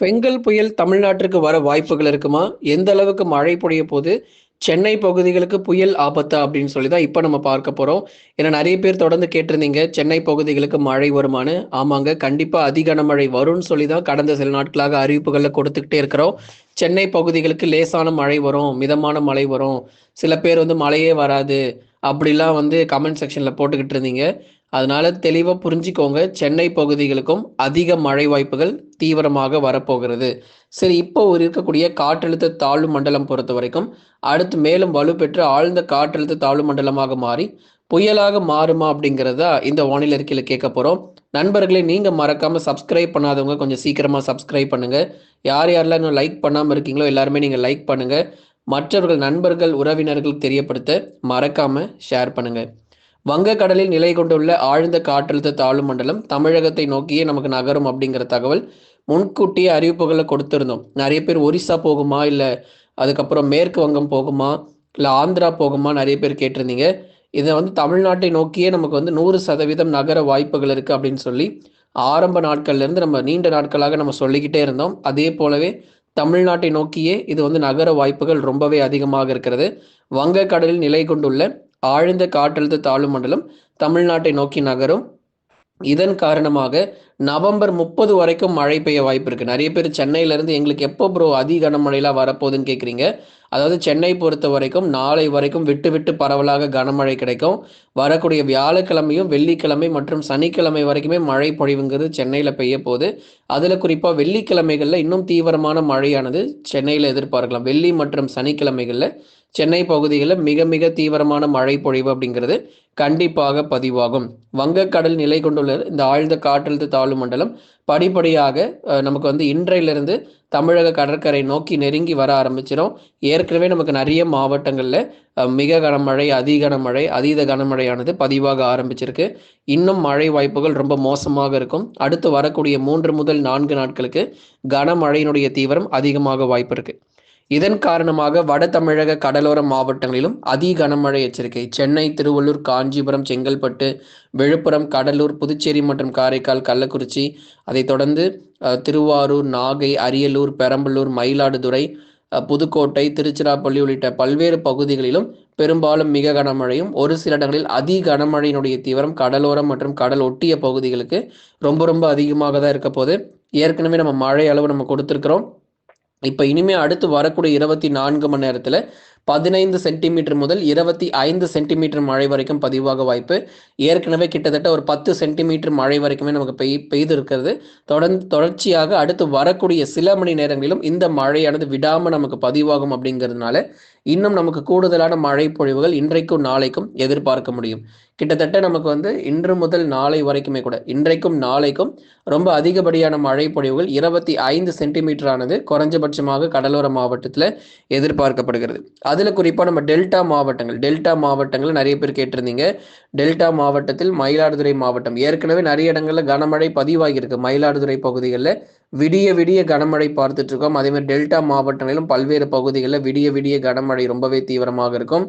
பெங்கல் புயல் தமிழ்நாட்டிற்கு வர வாய்ப்புகள் இருக்குமா? எந்த அளவுக்கு மழை பொழிய போது சென்னை பகுதிகளுக்கு புயல் ஆபத்தா? அப்படின்னு சொல்லி தான் இப்போ நம்ம பார்க்க போகிறோம் ஏன்னா நிறைய பேர் தொடர்ந்து கேட்டிருந்தீங்க சென்னை பகுதிகளுக்கு மழை வருமானு. ஆமாங்க கண்டிப்பாக அதிக கனமழை வரும்னு சொல்லி தான் கடந்த சில நாட்களாக அறிவிப்புகளில் கொடுத்துக்கிட்டே இருக்கிறோம். சென்னை பகுதிகளுக்கு லேசான மழை வரும் மிதமான மழை வரும். சில பேர் வந்து மழையே வராது. அப்படிலாம் வந்து கமெண்ட் செக்ஷனில் போட்டுக்கிட்டு இருந்தீங்க. அதனால தெளிவாக புரிஞ்சுக்கோங்க. சென்னை பகுதிகளுக்கும் அதிக மழை வாய்ப்புகள் தீவிரமாக வரப்போகிறது. சரி இப்போ இருக்கக்கூடிய காற்றழுத்த தாழ்வு மண்டலம் பொறுத்த வரைக்கும் அடுத்து மேலும் வலுப்பெற்று ஆழ்ந்த காற்றழுத்த தாழ்வு மண்டலமாக மாறி புயலாக மாறுமா அப்படிங்கிறதா இந்த வானிலை அறிக்கையில் கேட்க போகிறோம் நண்பர்களே நீங்கள் மறக்காமல் சப்ஸ்கிரைப் பண்ணாதவங்க கொஞ்சம் சீக்கிரமாக சப்ஸ்கிரைப் பண்ணுங்கள் யார் யாரெல்லாம் இன்னும் லைக் பண்ணாமல் இருக்கீங்களோ எல்லாருமே நீங்கள் லைக் பண்ணுங்கள் மற்றவர்கள் நண்பர்கள் உறவினர்கள் தெரியப்படுத்த மறக்காமல் ஷேர் பண்ணுங்கள் வங்கக்கடலில் நிலை கொண்டுள்ள ஆழ்ந்த காற்றழுத்த தாழ்வு மண்டலம் தமிழகத்தை நோக்கியே நமக்கு நகரும் அப்படிங்கிற தகவல் முன்கூட்டியே அறிவிப்புகளை கொடுத்துருந்தோம். நிறைய பேர் ஒரிசா போகுமா இல்லை அதுக்கப்புறம் மேற்கு வங்கம் போகுமா இல்லை ஆந்திரா போகுமா நிறைய பேர் கேட்டிருந்தீங்க. இதை வந்து தமிழ்நாட்டை நோக்கியே நமக்கு வந்து நூறு சதவீதம் நகர வாய்ப்புகள் இருக்குது அப்படின்னு சொல்லி ஆரம்ப நாட்கள்லேருந்து நம்ம நீண்ட நாட்களாக நம்ம சொல்லிக்கிட்டே இருந்தோம். அதே போலவே தமிழ்நாட்டை நோக்கியே இது வந்து நகர வாய்ப்புகள் ரொம்பவே அதிகமாக இருக்கிறது. வங்கக்கடலில் நிலை கொண்டுள்ள ஆழ்ந்த காற்றழுத்த தாழ்வு மண்டலம் தமிழ்நாட்டை நோக்கி நகரும். இதன் காரணமாக நவம்பர் முப்பது வரைக்கும் மழை பெய்ய வாய்ப்பு இருக்கு. நிறைய பேர் சென்னையிலேருந்து எங்களுக்கு எப்போ ப்ரோ அதி கனமழையெல்லாம் வரப்போகுதுன்னு கேட்குறீங்க அதாவது சென்னை பொறுத்த வரைக்கும் நாளை வரைக்கும் விட்டு விட்டு பரவலாக கனமழை கிடைக்கும். வரக்கூடிய வியாழக்கிழமையும் வெள்ளிக்கிழமை மற்றும் சனிக்கிழமை வரைக்குமே மழை பொழிவுங்கிறது சென்னையில் பெய்ய போகுது. அதில் குறிப்பாக வெள்ளிக்கிழமைகளில் இன்னும் தீவிரமான மழையானது சென்னையில் எதிர்பார்க்கலாம். வெள்ளி மற்றும் சனிக்கிழமைகளில் சென்னை பகுதிகளில் மிக மிக தீவிரமான மழை பொழிவு அப்படிங்கிறது கண்டிப்பாக பதிவாகும். வங்கக்கடல் நிலை கொண்டுள்ள இந்த ஆழ்ந்த காற்றழுத்த தாழ்வு மண்டலம் படிப்படியாக நமக்கு வந்து இன்றையிலிருந்து தமிழக கடற்கரை நோக்கி நெருங்கி வர ஆரம்பிச்சிடும் ஏற்கனவே நமக்கு நிறைய மாவட்டங்களில் மிக கனமழை அதி கனமழை அதீத கனமழையானது பதிவாக ஆரம்பிச்சிருக்கு. இன்னும் மழை வாய்ப்புகள் ரொம்ப மோசமாக இருக்கும். அடுத்து வரக்கூடிய மூன்று முதல் நான்கு நாட்களுக்கு கனமழையினுடைய தீவிரம் அதிகமாக வாய்ப்பு இருக்குது இதன் காரணமாக வட தமிழக கடலோர மாவட்டங்களிலும் அதி கனமழை எச்சரிக்கை. சென்னை திருவள்ளூர் காஞ்சிபுரம் செங்கல்பட்டு விழுப்புரம் கடலூர் புதுச்சேரி மற்றும் காரைக்கால் கள்ளக்குறிச்சி அதைத் தொடர்ந்து திருவாரூர் நாகை அரியலூர் பெரம்பலூர் மயிலாடுதுறை புதுக்கோட்டை திருச்சிராப்பள்ளி உள்ளிட்ட பல்வேறு பகுதிகளிலும் பெரும்பாலும் மிக கனமழையும் ஒரு சில இடங்களில் அதி கனமழையினுடைய தீவிரம் கடலோரம் மற்றும் கடல் ஒட்டிய பகுதிகளுக்கு ரொம்ப ரொம்ப அதிகமாக தான் இருக்க போது ஏற்கனவே நம்ம மழை அளவு நம்ம கொடுத்துருக்குறோம். இப்போ இனிமே அடுத்து வரக்கூடிய இருபத்தி நான்கு மணி நேரத்தில் பதினைந்து சென்டிமீட்டர் முதல் இருபத்தி ஐந்து சென்டிமீட்டர் மழை வரைக்கும் பதிவாக வாய்ப்பு. ஏற்கனவே கிட்டத்தட்ட ஒரு பத்து சென்டிமீட்டர் மழை வரைக்குமே நமக்கு பெய் பெய்து இருக்கிறது தொடர்ந்து தொடர்ச்சியாக அடுத்து வரக்கூடிய சில மணி நேரங்களிலும் இந்த மழையானது விடாமல் நமக்கு பதிவாகும் அப்படிங்கிறதுனால இன்னும் நமக்கு கூடுதலான மழை பொழிவுகள் இன்றைக்கும் நாளைக்கும் எதிர்பார்க்க முடியும். கிட்டத்தட்ட நமக்கு வந்து இன்று முதல் நாளை வரைக்குமே கூட இன்றைக்கும் நாளைக்கும் ரொம்ப அதிகப்படியான மழை பொழிவுகள் இருபத்தி ஐந்து சென்டிமீட்டரானது குறைஞ்சபட்சமாக கடலோர மாவட்டத்தில் எதிர்பார்க்கப்படுகிறது. அதில் குறிப்பாக நம்ம டெல்டா மாவட்டங்கள் டெல்டா மாவட்டங்கள் நிறைய பேர் கேட்டிருந்தீங்க. டெல்டா மாவட்டத்தில் மயிலாடுதுறை மாவட்டம். ஏற்கனவே நிறைய இடங்களில் கனமழை பதிவாகியிருக்கு. மயிலாடுதுறை பகுதிகளில் விடிய விடிய கனமழை பார்த்துட்டு இருக்கோம். அதே மாதிரி டெல்டா மாவட்டங்களிலும் பல்வேறு பகுதிகளில் விடிய விடிய கனமழை ரொம்பவே தீவிரமாக இருக்கும்.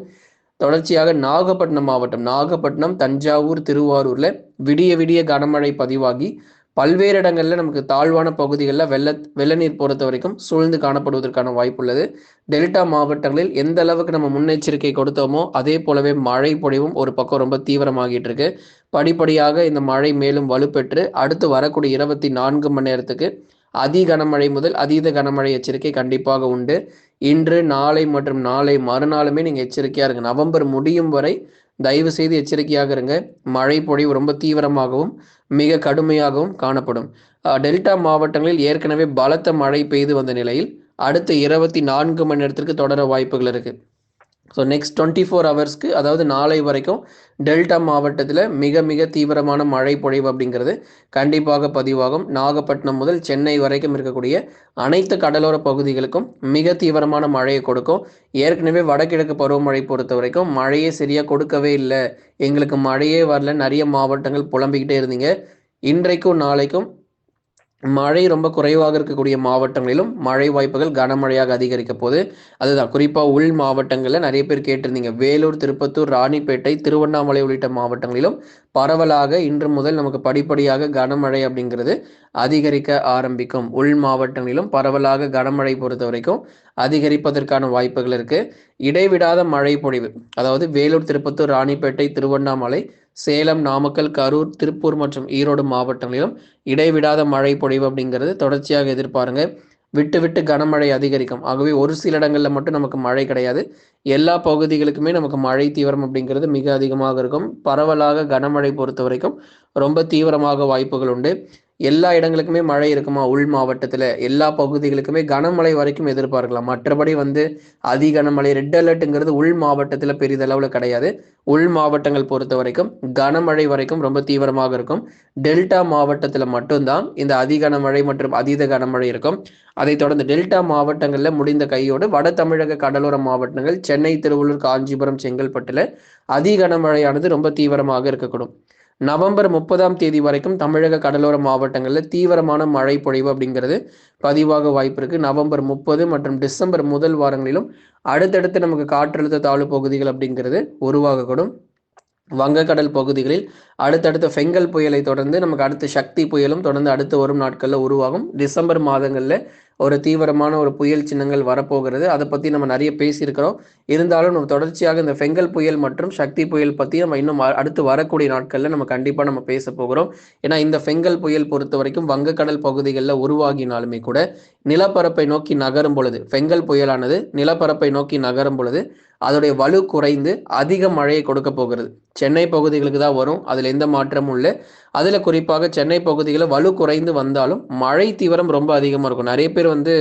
தொடர்ச்சியாக நாகப்பட்டினம் மாவட்டம் நாகப்பட்டினம் தஞ்சாவூர் திருவாரூர்ல விடிய விடிய கனமழை பதிவாகி பல்வேறு இடங்களில் நமக்கு தாழ்வான பகுதிகளில் வெள்ள வெள்ள நீர் பொறுத்த வரைக்கும் சூழ்ந்து காணப்படுவதற்கான வாய்ப்பு உள்ளது டெல்டா மாவட்டங்களில் எந்த அளவுக்கு நம்ம முன்னெச்சரிக்கை கொடுத்தோமோ அதே போலவே மழை பொழிவும் ஒரு பக்கம் ரொம்ப தீவிரமாகிட்டு இருக்கு. படிப்படியாக இந்த மழை மேலும் வலுப்பெற்று அடுத்து வரக்கூடிய இருபத்தி நான்கு மணி நேரத்துக்கு அதி கனமழை முதல் அதீத கனமழை எச்சரிக்கை கண்டிப்பாக உண்டு. இன்று நாளை மற்றும் நாளை மறுநாளுமே நீங்கள் எச்சரிக்கையாக இருங்க. நவம்பர் முடியும் வரை தயவு செய்து எச்சரிக்கையாக இருங்க. மழை பொழிவு ரொம்ப தீவிரமாகவும் மிக கடுமையாகவும் காணப்படும். டெல்டா மாவட்டங்களில் ஏற்கனவே பலத்த மழை பெய்து வந்த நிலையில் அடுத்த இருபத்தி நான்கு மணி நேரத்திற்கு தொடர வாய்ப்புகள் இருக்குது ஸோ நெக்ஸ்ட் டுவெண்ட்டி ஃபோர் ஹவர்ஸ்க்கு அதாவது நாளை வரைக்கும் டெல்டா மாவட்டத்தில் மிக மிக தீவிரமான மழை பொழிவு அப்படிங்கிறது கண்டிப்பாக பதிவாகும். நாகப்பட்டினம் முதல் சென்னை வரைக்கும் இருக்கக்கூடிய அனைத்து கடலோர பகுதிகளுக்கும் மிக தீவிரமான மழையை கொடுக்கும். ஏற்கனவே வடகிழக்கு பருவமழை பொறுத்த வரைக்கும் மழையே சரியாக கொடுக்கவே இல்லை. எங்களுக்கு மழையே வரல. நிறைய மாவட்டங்கள் புலம்பிக்கிட்டே இருந்தீங்க. இன்றைக்கும் நாளைக்கும் மழை ரொம்ப குறைவாக இருக்கக்கூடிய மாவட்டங்களிலும் மழை வாய்ப்புகள் கனமழையாக அதிகரிக்க போது அதுதான் குறிப்பாக உள் மாவட்டங்களில் நிறைய பேர் கேட்டிருந்தீங்க. வேலூர் திருப்பத்தூர் ராணிப்பேட்டை திருவண்ணாமலை உள்ளிட்ட மாவட்டங்களிலும் பரவலாக இன்று முதல் நமக்கு படிப்படியாக கனமழை அப்படிங்கிறது அதிகரிக்க ஆரம்பிக்கும். உள் மாவட்டங்களிலும் பரவலாக கனமழை பொறுத்த வரைக்கும் அதிகரிப்பதற்கான வாய்ப்புகள் இருக்கு. இடைவிடாத மழை பொழிவு அதாவது வேலூர் திருப்பத்தூர் ராணிப்பேட்டை திருவண்ணாமலை சேலம் நாமக்கல் கரூர் திருப்பூர் மற்றும் ஈரோடு மாவட்டங்களிலும் இடைவிடாத மழை பொழிவு அப்படிங்கிறது தொடர்ச்சியாக எதிர்பாருங்க. விட்டு விட்டு கனமழை அதிகரிக்கும். ஆகவே ஒரு சில இடங்களில் மட்டும் நமக்கு மழை கிடையாது. எல்லா பகுதிகளுக்குமே நமக்கு மழை தீவிரம் அப்படிங்கிறது மிக அதிகமாக இருக்கும். பரவலாக கனமழை பொறுத்த வரைக்கும் ரொம்ப தீவிரமாக வாய்ப்புகள் உண்டு. எல்லா இடங்களுக்குமே மழை இருக்குமா? உள் மாவட்டத்தில் எல்லா பகுதிகளுக்குமே கனமழை வரைக்கும் எதிர்பார்க்கலாம். மற்றபடி வந்து அதி கனமழை ரெட் அலர்ட்டுங்கிறது உள் மாவட்டத்தில் பெரிதளவில் கிடையாது. உள் மாவட்டங்கள் பொறுத்த வரைக்கும் கனமழை வரைக்கும் ரொம்ப தீவிரமாக இருக்கும். டெல்டா மாவட்டத்தில் மட்டும்தான் இந்த அதி கனமழை மற்றும் அதீத கனமழை இருக்கும். அதைத் தொடர்ந்து டெல்டா மாவட்டங்களில் முடிந்த கையோடு வட தமிழக கடலோர மாவட்டங்கள் சென்னை திருவள்ளூர் காஞ்சிபுரம் செங்கல்பட்டில் அதி கனமழையானது ரொம்ப தீவிரமாக இருக்கக்கூடும். நவம்பர் முப்பதாம் தேதி வரைக்கும் தமிழக கடலோர மாவட்டங்களில் தீவிரமான மழை பொழிவு அப்படிங்கிறது பதிவாக வாய்ப்பு இருக்கு. நவம்பர் முப்பது மற்றும் டிசம்பர் முதல் வாரங்களிலும் அடுத்தடுத்து நமக்கு காற்றழுத்த தாழ்வு பகுதிகள் அப்படிங்கிறது உருவாகக்கூடும். வங்கக்கடல் பகுதிகளில் அடுத்தடுத்த ஃபெங்கல் புயலை தொடர்ந்து நமக்கு அடுத்த சக்தி புயலும் தொடர்ந்து அடுத்த வரும் நாட்களில் உருவாகும். டிசம்பர் மாதங்களில் ஒரு தீவிரமான ஒரு புயல் சின்னங்கள் வரப்போகிறது. அதை பற்றி நம்ம நிறைய பேசியிருக்கிறோம். இருந்தாலும் நம்ம தொடர்ச்சியாக இந்த ஃபெங்கல் புயல் மற்றும் சக்தி புயல் பற்றி நம்ம இன்னும் அடுத்து வரக்கூடிய நாட்களில் நம்ம கண்டிப்பாக நம்ம பேச போகிறோம். ஏன்னா இந்த ஃபெங்கல் புயல் பொறுத்த வரைக்கும் வங்கக்கடல் பகுதிகளில் உருவாகினாலுமே கூட நிலப்பரப்பை நோக்கி நகரும் பொழுது ஃபெங்கல் புயலானது நிலப்பரப்பை நோக்கி நகரும் பொழுது அதோடைய வலு குறைந்து அதிக மழையை கொடுக்க போகிறது. சென்னை பகுதிகளுக்கு தான் வரும். அதில் எந்த மாற்றமும் இல்லை. அதில் குறிப்பாக சென்னை பகுதிகளில் வலு குறைந்து வந்தாலும் மழை தீவிரம் ரொம்ப அதிகமாக இருக்கும். நிறைய பேர் வந்து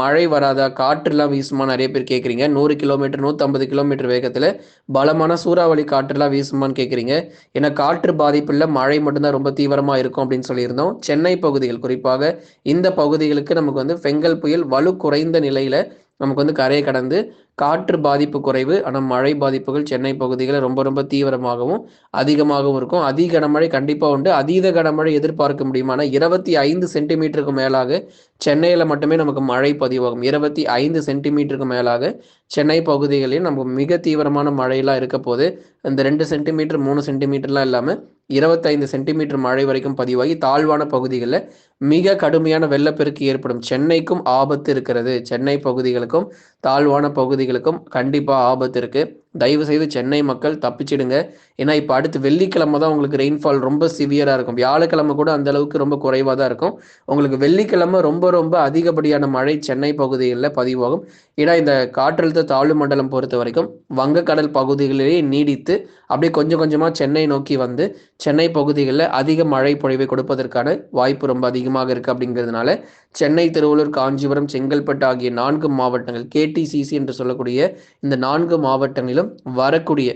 மழை வராதா காற்றுலாம் வீசுமா நிறைய பேர் கேட்குறீங்க நூறு கிலோமீட்டர் நூற்றம்பது கிலோமீட்டர் வேகத்தில் பலமான சூறாவளி காற்றுலாம் வீசுமான்னு கேட்குறீங்க ஏன்னா காற்று பாதிப்பில் மழை மட்டும்தான் ரொம்ப தீவிரமாக இருக்கும் அப்படின்னு சொல்லியிருந்தோம். சென்னை பகுதிகள் குறிப்பாக இந்த பகுதிகளுக்கு நமக்கு வந்து பெங்கல் புயல் வலு குறைந்த நிலையில் நமக்கு வந்து கரையை கடந்து காற்று பாதிப்பு குறைவு ஆனால் மழை பாதிப்புகள் சென்னை பகுதிகளில் ரொம்ப ரொம்ப தீவிரமாகவும் அதிகமாகவும் இருக்கும். அதிக கனமழை கண்டிப்பாக உண்டு. அதீத கனமழை எதிர்பார்க்க முடியுமா. ஆனால் இருபத்தி ஐந்து சென்டிமீட்டருக்கு மேலாக சென்னையில் மட்டுமே நமக்கு மழை பதிவாகும். இருபத்தி ஐந்து சென்டிமீட்டருக்கு மேலாக சென்னை பகுதிகளில் நமக்கு மிக தீவிரமான மழையெல்லாம் இருக்க போது இந்த ரெண்டு சென்டிமீட்டர் மூணு சென்டிமீட்டர்லாம் இல்லாமல் இருபத்தைந்து சென்டிமீட்டர் மழை வரைக்கும் பதிவாகி தாழ்வான பகுதிகளில் மிக கடுமையான வெள்ளப்பெருக்கு ஏற்படும். சென்னைக்கும் ஆபத்து இருக்கிறது. சென்னை பகுதிகளுக்கும் தாழ்வான பகுதி பகுதிகளுக்கும் கண்டிப்பாக ஆபத்து இருக்குது தயவு செய்து சென்னை மக்கள் தப்பிச்சிடுங்க. ஏன்னா இப்போ அடுத்து வெள்ளிக்கிழமை தான் உங்களுக்கு ரெயின்ஃபால் ரொம்ப சிவியராக இருக்கும். வியாழக்கிழமை கூட அந்த அளவுக்கு ரொம்ப குறைவாக தான் இருக்கும். உங்களுக்கு வெள்ளிக்கிழமை ரொம்ப ரொம்ப அதிகப்படியான மழை சென்னை பகுதிகளில் பதிவாகும். ஏன்னா இந்த காற்றழுத்த தாழ்வு மண்டலம் பொறுத்த வரைக்கும் வங்கக்கடல் பகுதிகளிலேயே நீடித்து அப்படியே கொஞ்சம் கொஞ்சமாக சென்னை நோக்கி வந்து சென்னை பகுதிகளில் அதிக மழை பொழிவை கொடுப்பதற்கான வாய்ப்பு ரொம்ப அதிகமாக இருக்குது அப்படிங்கிறதுனால சென்னை திருவள்ளூர் காஞ்சிபுரம் செங்கல்பட்டு ஆகிய நான்கு மாவட்டங்கள் கேடிசிசி என்று சொல்லக்கூடிய இந்த நான்கு மாவட்டங்களிலும் வரக்கூடிய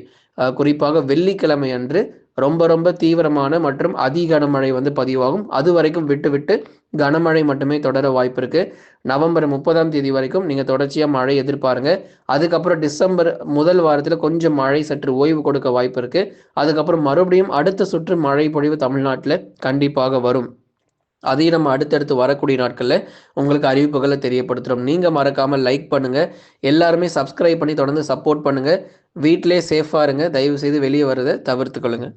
குறிப்பாக வெள்ளிக்கிழமை அன்று ரொம்ப ரொம்ப தீவிரமான மற்றும் அதி கனமழை வந்து பதிவாகும். அது வரைக்கும் விட்டு விட்டு கனமழை மட்டுமே தொடர வாய்ப்பு இருக்கு. நவம்பர் முப்பதாம் தேதி வரைக்கும் நீங்க தொடர்ச்சியா மழை எதிர்பாருங்க. அதுக்கப்புறம் டிசம்பர் முதல் வாரத்தில் கொஞ்சம் மழை சற்று ஓய்வு கொடுக்க வாய்ப்பு இருக்கு. அதுக்கப்புறம் மறுபடியும் அடுத்த சுற்று மழை பொழிவு தமிழ்நாட்டில் கண்டிப்பாக வரும். அதையும் நம்ம அடுத்தடுத்து வரக்கூடிய நாட்களில் உங்களுக்கு அறிவிப்புகளை தெரியப்படுத்துகிறோம் நீங்கள் மறக்காமல் லைக் பண்ணுங்கள் எல்லாருமே சப்ஸ்கிரைப் பண்ணி தொடர்ந்து சப்போர்ட் பண்ணுங்கள் வீட்டிலே சேஃபாக இருங்க. தயவு செய்து வெளியே வரதை தவிர்த்துக்கொள்ளுங்கள்